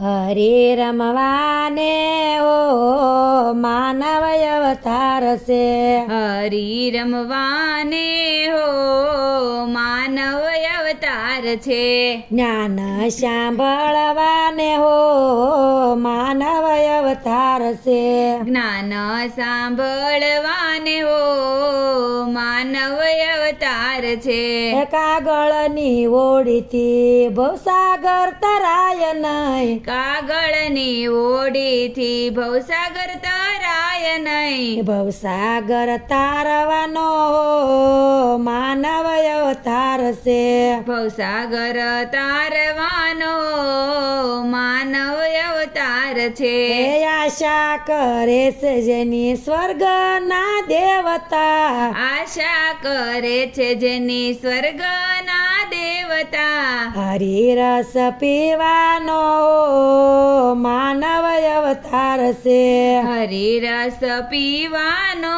હરે રમવાને ઓ માનવ અવતાર છે. હરી રમવાને હો માનવ અવતાર છે. જ્ઞાન સાંભળવાને હો માનવ અવતાર છે. જ્ઞાન સાંભળવાને હો માનવ અવતાર છે. કાગળની ઓળીથી ભવસાગર તરાય નહીં. કાગળની ઓડીથી ભવસાગર તરાય નહીં. ભવસાગર તારવાનો માનવ અવતાર છે ભવસાગર તારવાનો માનવ અવતાર છે. આશા કરે છે જેની સ્વર્ગના દેવતા. આશા કરે છે જેની સ્વર્ગના દેવતા હરિરસ પીવાનો માનવ અવતાર છે હરિરસ પીવાનો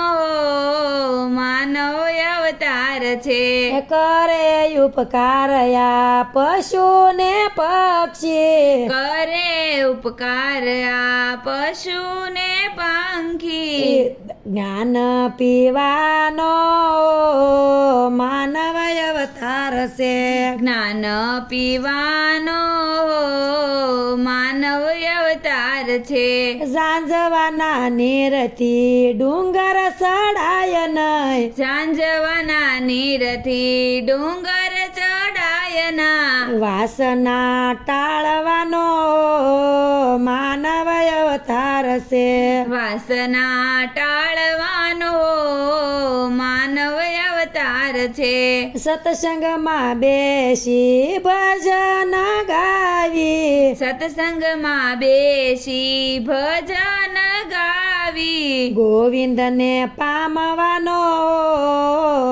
માનવ અવતાર છે કરે ઉપકાર આ પશુ ને પક્ષી કરે ઉપકાર આ પશુને પંખી જ્ઞાન પીવાનો અવતાર જ્ઞાન પીવાનો માનવ અવતાર છે. સાંજવાના નીરથી ડુંગર સડાય નહીં સાંજવાના નીરથી ડુંગર ચડાય ના. વાસના ટાળવાનો માનવ અવતાર છે. વાસના ટાળવાનો માનવ અવતાર છે સત્સંગમાં બેસી ભજન ગાવી. સત્સંગમાં બેસી ભજન ગાવી. ગોવિંદને પામવાનો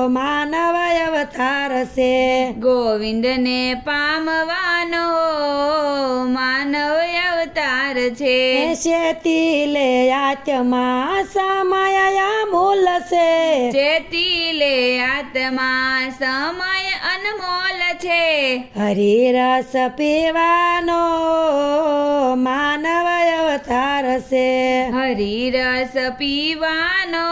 માનવ અવતાર છે. ગોવિંદને પામવાનો માનવ અવતાર છે. શેતી લે આત્મા સમય છે. ચેતી લે આત્મા સમય અનમોલ છે. હરિરસ પીવાનો માનવ અવતાર છે. હરિરસ પીવાનો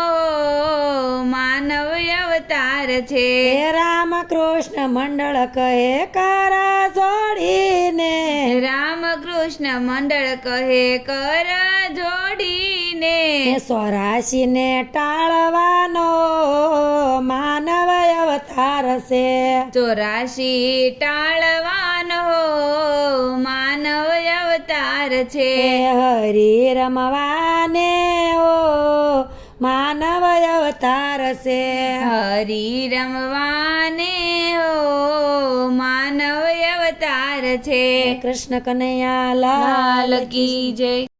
માનવ અવતાર છે. રામ કૃષ્ણ મંડળ કહે કર જોડીને. રામ કૃષ્ણ મંડળ કહે કર જોડીને. હે સ્વરાશીને ટાળવાનો માનવ અવતાર છે ચોરાશી ટાળવાનો માનવ અવતાર છે. હરી રમવાને ઓ માનવ અવતાર છે હરી રમવાને હો માનવ અવતાર છે. કૃષ્ણ કનૈયા લાલ કી જય.